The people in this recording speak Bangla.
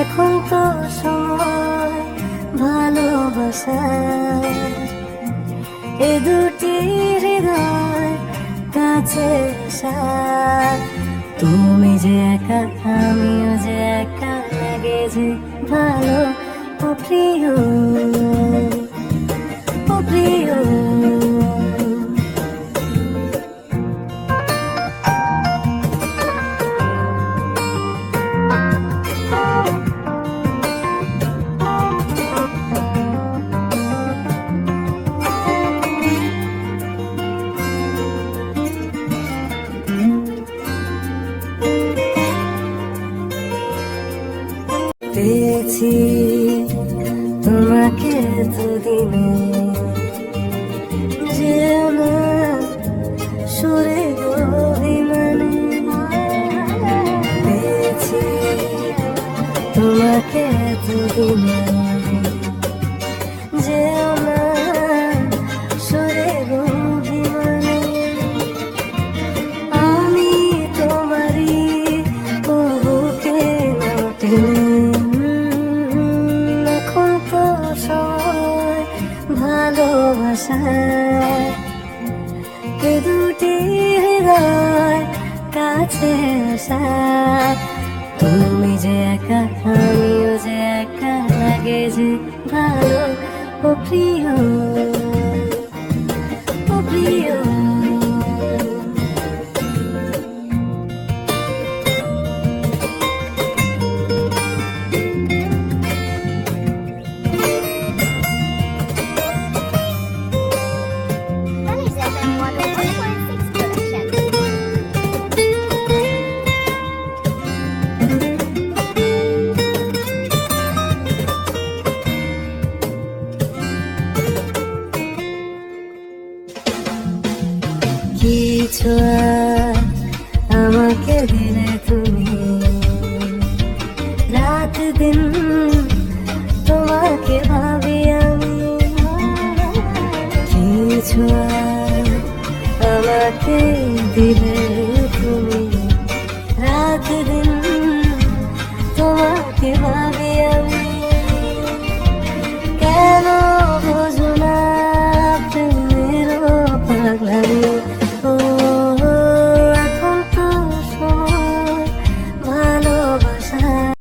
এখন তো সময় ভালোবাসার এ দুটি হৃদয় কাছে তুমি যে একা, আমিও যে একা, লাগে যে ভালো প্রিয়। পেয়েছি তোমাকে এতদিনে যে আমার সুরে অভিমানে পেয়েছি। তোমাকে দুদিনে এ দুটি হৃদয় কাছে আসা তুমি যে একা, আমিও যে একা, লাগে যে ভালো ও প্রিয়। কিছু আমাকে দিলে তুমি। রাত দিন তোমাকে ভাবি আমি। কিছু আর আমাকে দিলে